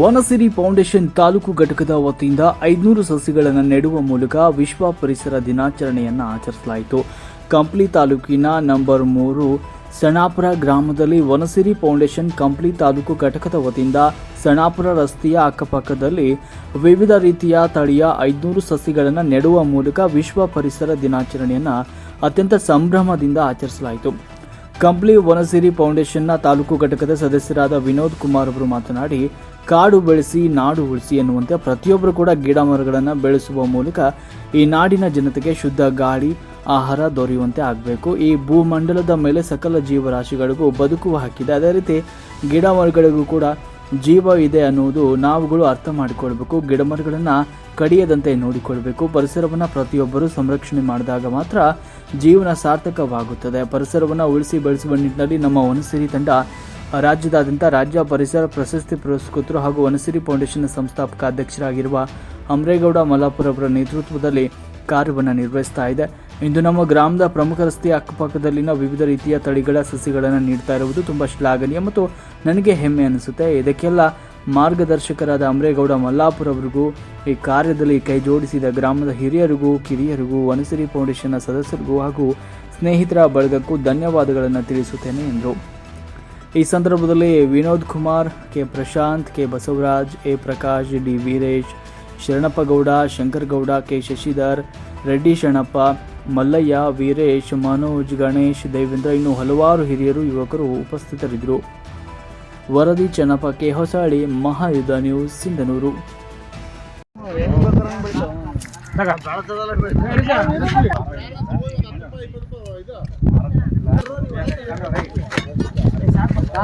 Vanasiri foundation taluk ಘಟಕದ ವತಿಯಿಂದ ಐದುನೂರು ಸಸಿಗಳನ್ನು ನೆಡುವ ಮೂಲಕ ವಿಶ್ವ ಪರಿಸರ ದಿನಾಚರಣೆಯನ್ನು ಆಚರಿಸಲಾಯಿತು. ಕಂಪ್ಲಿ ತಾಲೂಕಿನ ನಂಬರ್ ಮೂರು ಸಣಾಪುರ ಗ್ರಾಮದಲ್ಲಿ ವನಸಿರಿ ಫೌಂಡೇಶನ್ ಕಂಪ್ಲಿ ತಾಲೂಕು ಘಟಕದ ವತಿಯಿಂದ ಸಣಾಪುರ ರಸ್ತೆಯ ಅಕ್ಕಪಕ್ಕದಲ್ಲಿ ವಿವಿಧ ರೀತಿಯ ತಳಿಯ ಐದುನೂರು ಸಸಿಗಳನ್ನು ನೆಡುವ ಮೂಲಕ ವಿಶ್ವ ಪರಿಸರ ದಿನಾಚರಣೆಯನ್ನು ಅತ್ಯಂತ ಸಂಭ್ರಮದಿಂದ ಆಚರಿಸಲಾಯಿತು. ಕಂಪ್ಲಿ ವನಸಿರಿ ಫೌಂಡೇಶನ್ನ ತಾಲೂಕು ಘಟಕದ ಸದಸ್ಯರಾದ ವಿನೋದ್ ಕುಮಾರ್ ಅವರು ಮಾತನಾಡಿ ಕಾಡು ಬೆಳೆಸಿ, ನಾಡು ಉಳಿಸಿ ಎನ್ನುವಂತೆ ಪ್ರತಿಯೊಬ್ಬರು ಕೂಡ ಗಿಡ ಮರಗಳನ್ನು ಬೆಳೆಸುವ ಮೂಲಕ ಈ ನಾಡಿನ ಜನತೆಗೆ ಶುದ್ಧ ಗಾಳಿ, ಆಹಾರ ದೊರೆಯುವಂತೆ ಆಗಬೇಕು. ಈ ಭೂಮಂಡಲದ ಮೇಲೆ ಸಕಲ ಜೀವರಾಶಿಗಳಿಗೂ ಬದುಕುವ ಹಾಕಿದೆ. ಅದೇ ರೀತಿ ಗಿಡ ಮರಗಳಿಗೂ ಕೂಡ ಜೀವ ಇದೆ ಅನ್ನುವುದು ನಾವುಗಳು ಅರ್ಥ ಮಾಡಿಕೊಳ್ಬೇಕು. ಗಿಡ ಮರಗಳನ್ನು ಕಡಿಯದಂತೆ ನೋಡಿಕೊಳ್ಬೇಕು. ಪರಿಸರವನ್ನು ಪ್ರತಿಯೊಬ್ಬರು ಸಂರಕ್ಷಣೆ ಮಾಡಿದಾಗ ಮಾತ್ರ ಜೀವನ ಸಾರ್ಥಕವಾಗುತ್ತದೆ. ಪರಿಸರವನ್ನು ಉಳಿಸಿ ಬೆಳೆಸುವ ನಿಟ್ಟಿನಲ್ಲಿ ನಮ್ಮ ವನಸಿರಿ ತಂಡ ರಾಜ್ಯದಾದ್ಯಂತ ರಾಜ್ಯ ಪರಿಸರ ಪ್ರಶಸ್ತಿ ಪುರಸ್ಕೃತರು ಹಾಗೂ ವನಸಿರಿ ಫೌಂಡೇಶನ್ ಸಂಸ್ಥಾಪಕ ಅಧ್ಯಕ್ಷರಾಗಿರುವ ಅಮರೇಗೌಡ ಮಲ್ಲಾಪುರ ಅವರ ನೇತೃತ್ವದಲ್ಲಿ ಕಾರ್ಯವನ್ನು ನಿರ್ವಹಿಸ್ತಾ ಇದೆ. ಇಂದು ನಮ್ಮ ಗ್ರಾಮದ ಪ್ರಮುಖ ರಸ್ತೆಯ ಅಕ್ಕಪಕ್ಕದಲ್ಲಿನ ವಿವಿಧ ರೀತಿಯ ತಳಿಗಳ ಸಸಿಗಳನ್ನು ನೀಡ್ತಾ ಇರುವುದು ತುಂಬ ಶ್ಲಾಘನೀಯ ಮತ್ತು ನನಗೆ ಹೆಮ್ಮೆ ಅನಿಸುತ್ತೆ. ಇದಕ್ಕೆಲ್ಲ ಮಾರ್ಗದರ್ಶಕರಾದ ಅಮರೇಗೌಡ ಮಲ್ಲಾಪುರ ಅವರಿಗೂ ಈ ಕಾರ್ಯದಲ್ಲಿ ಕೈ ಜೋಡಿಸಿದ ಗ್ರಾಮದ ಹಿರಿಯರಿಗೂ, ಕಿರಿಯರಿಗೂ, ವನಸಿರಿ ಫೌಂಡೇಶನ್ನ ಸದಸ್ಯರಿಗೂ ಹಾಗೂ ಸ್ನೇಹಿತರ ಬಳಗಕ್ಕೂ ಧನ್ಯವಾದಗಳನ್ನು ತಿಳಿಸುತ್ತೇನೆ ಎಂದರು. ಈ ಸಂದರ್ಭದಲ್ಲಿ Vinod Kumar, K Prashanth, K Basavaraj, A Prakash, D Veeresh, Sharanappagouda, Shankaragouda, K Shashidhar, Reddy Sharanappa Mallayya, Veeresh, Manoj, Ganesh, Devendra ಇನ್ನು ಹಲವಾರು ಹಿರಿಯರು, ಯುವಕರು ಉಪಸ್ಥಿತರಿದ್ದರು. ವರದಿ ಚನ್ನಪ್ಪ, ಕೆ ಹೊಸಾಳಿ ಮಹಾಯುಧ ನ್ಯೂಸ್, ಸಿಂಧನೂರು.